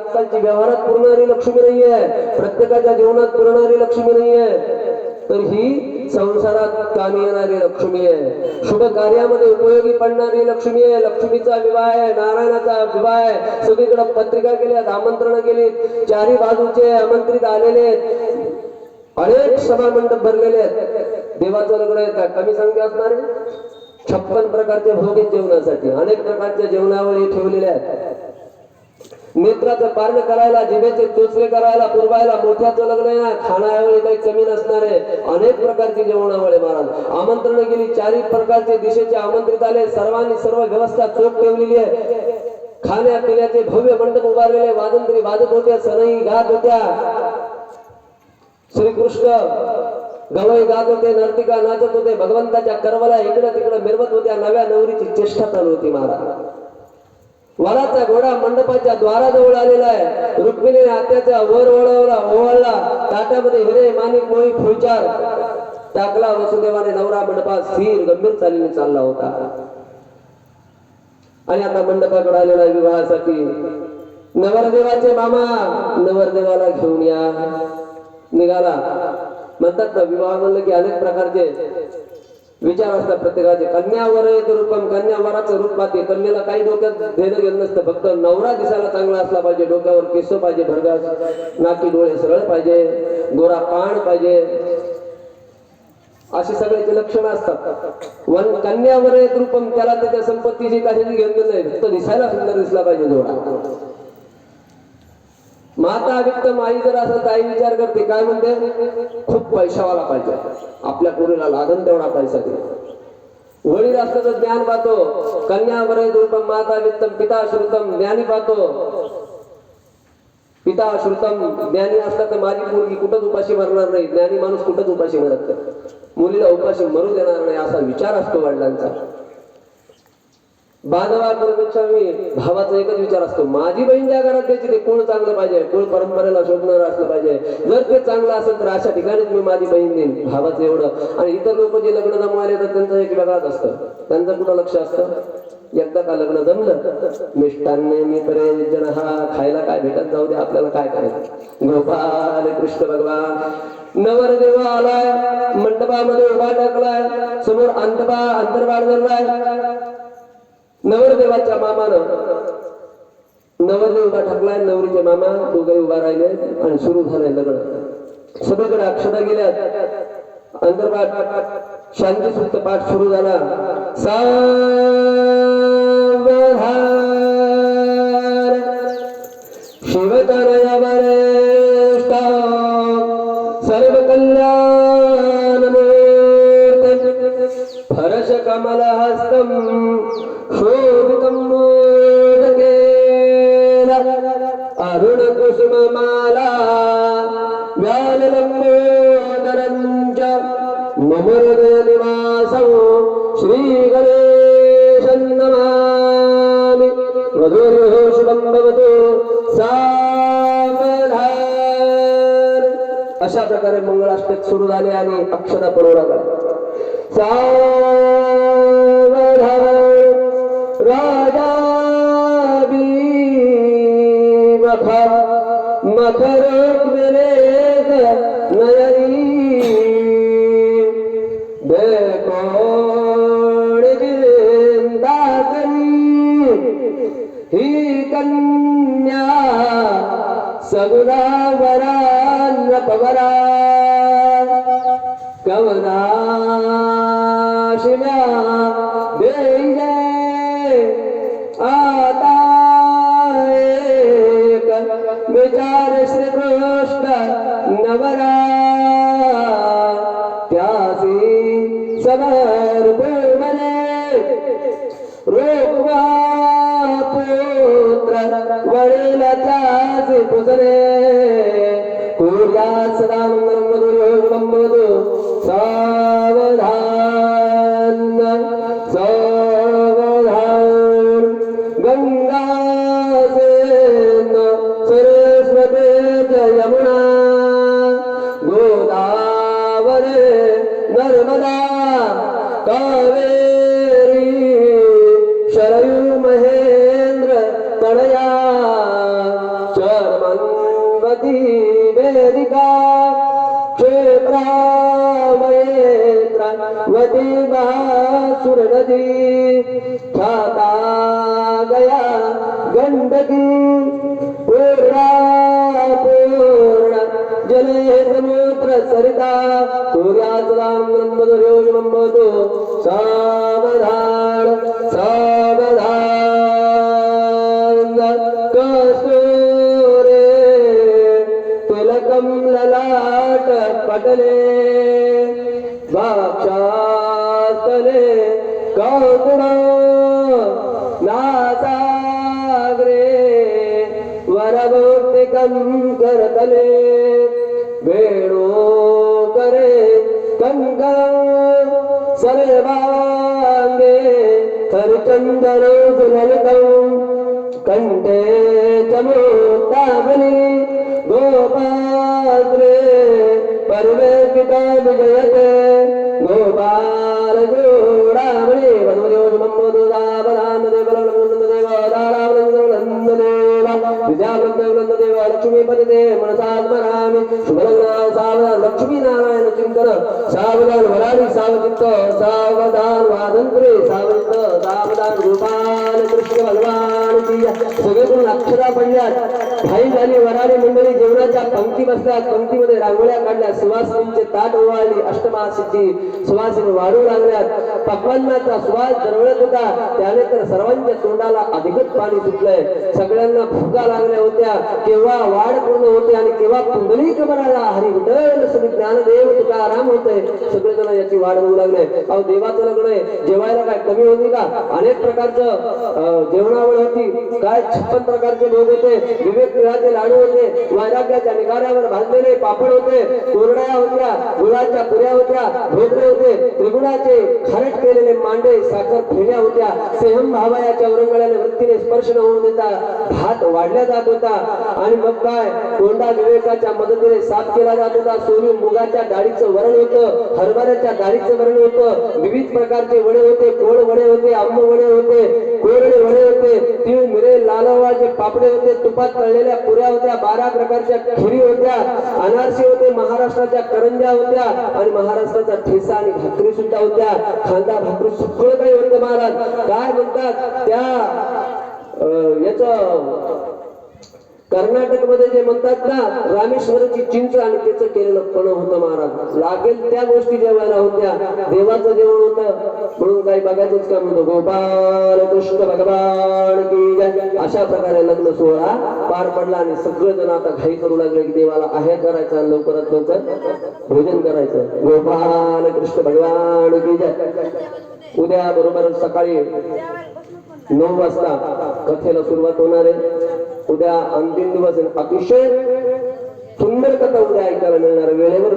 आजकालची व्यवहारात पुरणारी लक्ष्मी नाही आहे प्रत्येकाच्या जीवनात पुरणारी लक्ष्मी नाही आहे तर ही संसारात कामी येणारी लक्ष्मी आहे. शुभ कार्यामध्ये उपयोगी पडणारी लक्ष्मी आहे. लक्ष्मीचा विवाह आहे. नारायणाचा विवाह आहे. सगळीकडे पत्रिका केल्यात आमंत्रण केली चारी बाजूचे आमंत्रित आलेले अनेक सभा मंडप भरलेले आहेत. देवाचं लग्न आहे का? कमी संख्या असणार छप्पन प्रकारचे भोग आहेत जेवणासाठी. अनेक प्रकारच्या जेवणावळी ठेवलेल्या आहेत. नेत्राचं पार्ण करायला जिभेचे चोचले करायला पुरवायला मोठ्याचं लग्न आहे खाण्यावेळी काही कमी नसणार आहे. अनेक प्रकारची जेवणामुळे महाराज. आमंत्रण गेली चारही प्रकारचे दिशेचे आमंत्रित आले. सर्वांनी सर्व व्यवस्था चोख ठेवलेली आहे. खाण्या पिण्याचे भव्य मंडप उभारलेले वादंत्री वाजत होत्या सनई गात होत्या. श्रीकृष्ण गवई गात होते नर्तिका नाचत होते भगवंताच्या करवला इकडं तिकडं मिरवत होत्या नव्या नवरीची चेष्टा चालू होती महाराज. वराचा घोडा मंडपाच्या द्वाराजवळ आलेला आहे. रुक्मिणी हात्याचा वर ओढवला ओवाळला. ताटामध्ये हिरे माणिक मोही फुलचार. टाकला वसुदेवाने नवरा मंडपात स्थिर गंभीर चालीने चालला होता. आणि आता मंडपाकडे आलेला आहे विवाहासाठी. नवरदेवाचे मामा नवरदेवाला घेऊन या. निघाला. म्हणतात ना विवाह म्हणलं की अनेक प्रकारचे विचार असतात प्रत्येकाचे कन्यावर रूपम कन्यावराचं रूप पाहते. कन्याला काही डोक्यात देणं घेत नसतं. फक्त नवरा दिसायला चांगला असला पाहिजे. डोक्यावर केस पाहिजे. भरगास नाकी डोळे सरळ पाहिजे. गोरा पाण पाहिजे. अशी सगळ्याची लक्षणं असतात. वन कन्यावर एक रूपम त्याला त्याच्या संपत्तीची काही घेतलं नाही. फक्त दिसायला सुंदर दिसला पाहिजे जोडा. माता वित्तम आई जर असं ताई विचार करते काय म्हणते? खूप पैशावाला पाहिजे. आपल्या पोरीला लागन तेवढा पैसा दे. वडील असल्याचं ज्ञान पाहतो. कन्या वरद रूपम माता वित्तम पिता श्रुतम ज्ञानी पाहतो. पिता श्रुतम ज्ञानी असला तर माझी मुलगी कुठंच उपाशी मरणार नाही. ज्ञानी माणूस कुठंच उपाशी मरत मुलीला उपाशी मरू देणार नाही असा विचार असतो वडिलांचा. बांधवापेक्षा मी भावाचा एकच विचार असतो माझी बहीण ज्या घरात द्यायची ते कुळ चांगलं पाहिजे? कुळ परंपरेला शोधणार असलं पाहिजे? जर ते चांगलं असेल तर अशा ठिकाणीच मी माझी बहीण देईन भावाचं एवढं. आणि इतर लोक जे लग्न जमवायला येतात त्यांचं एक वेगळाच असतं. त्यांचं कुठं लक्ष असतं? एकदा का लग्न जमलं मिष्टान्ने मी तरे जण हा खायला काय भेटत? जाऊ दे आपल्याला काय करायचं? गोपाल कृष्ण भगवान नवरदेव आलाय मंडपामध्ये उभा टाकलाय समोर अंतबा अंतर्बाळ धरलाय. नवरदेवाच्या मामानं नवरदेव उभा टाकलाय नवरीचे मामा दोघे उभा राहिले आणि सुरू झालंय लग्न. सगळीकडे अक्षता गेल्यात अंतर्पाठ शांती सुक्त पाठ सुरू झाला. सा हर्ष कमल हस्तम शोभितम मोदकेन अरुण कुसुम माला व्यालम्बोदरञ्च मम हृदयनिवासौ श्रीगणेशम् नमामि। वधूर्युः शुभम् भवतु सा अशा प्रकारे मंगळाष्टक सुरू झाले आणि अक्षता पडवला सावधान रा मखरे नयरी दा ही कन्या सगुरा रोगवा पुत्र वडिलाचाच पुजरे कुर्या सदा मंगलम मधुरं मधु सावधान गंडकी पूर्णा पूर्ण. जले समुद्र सरिता सूर्याचलां ब्रह्मदुर्योगमतो सावधान सावधान. कसूरे तिलकं ललाट पटले. वरभौतिकं करतले वेणो करे कङ्गा सर्वाङ्गे हरिचन्दन सुललितम् कण्ठे चमोत्तावली गोपात्रे पर्वेकिता विजयते गोपा विद्यावृंददेव लक्ष्मीपतिते मनसात्मरामि शुभलग्ना सावधान लक्ष्मी नारायण चिंतन सावधान वराडी सावचित्त सावधान वादंत्रे सावचित्त सावधान गोपाल कृष्ण भगवान की जय. अक्षरा पडल्यात भाई झाली वराडी मंडळी जेवणाच्या पंक्ती बसल्यात पंक्तीमध्ये रांगोळ्या काढल्या सुवासिनींचे ताट ओवाळली अष्टमासिद्धी सुवासिनी वाढू लागल्यात. पक्वांनाचा सुवास दरवळत होता त्याने तर सर्वांच्या तोंडाला अधिकच पाणी सुटलंय. सगळ्यांना भुका लागल्या होत्या. केव्हा वाढ पूर्ण होते आणि केव्हा पुंडलिक म्हणाला हरी विठ्ठल श्री ज्ञानदेव तुकाराम होते. सगळेजण याची वाढ होऊ लागले. अहो देवाचं लग्न आहे. जेवायला काय कमी होती का? अनेक प्रकारचं जेवणावळ होती. काय छप्पन प्रकारचे भोग होते. विवेक तिळाचे लाडू होते. वैराग्याच्या निकाऱ्यावर भाजलेले पापड होते. कोरड्या होत्या. गुळाच्या पुऱ्या होत्या. भोगरे होते. त्रिगुणाचे खारट केलेले मांडे साखर फेऱ्या होत्या. सेहम भावयाच्या औरंगळ्याने वृत्तीने स्पर्श न होऊन देता भात वाढल्या जात होता. आणि मग काय? कोंडा विवेकाच्या मदतीने साफ केला जात होता. सोनी मुगाच्या डाळीचं वरण होतं हरभऱ्याच्या डाळीचं वरण होतं. विविध प्रकारचे वडे होते कोळ वडे होते आंब वडे होते कोरडे वडे होते तीळ मिरे लालवाचे पापडे होते तुपात तळलेल्या पुऱ्या होत्या बारा प्रकारच्या खिरी होत्या अनारसे होते महाराष्ट्राच्या करंज्या होत्या आणि महाराष्ट्राचा ठेसा आणि भाकरी सुद्धा होत्या. खांदा भाकरी सगळं काही होतं महाराज. काय म्हणतात त्या याच कर्नाटकमध्ये जे म्हणतात ना रामेश्वरची चिंच आणि त्याचं केलेलं पण होतं महाराज. लागेल त्या गोष्टी जेवायला होत्या. देवाचं जेवण होतं. म्हणून काही बघायचंच काम म्हणतो गोपाल कृष्ण भगवान की जय. अशा प्रकारे लग्न सोहळा पार पडला आणि सगळेजण आता घाई करू लागले की देवाला आहे करायचा लवकरात लवकर भोजन करायचं. गोपाल कृष्ण भगवान की जय. उद्या बरोबर सकाळी नऊ वाजता कथेला सुरुवात होणार आहे. उद्या अंतिम दिवस अतिशय सुंदर कथा उद्या ऐकायला मिळणार. वेळेवर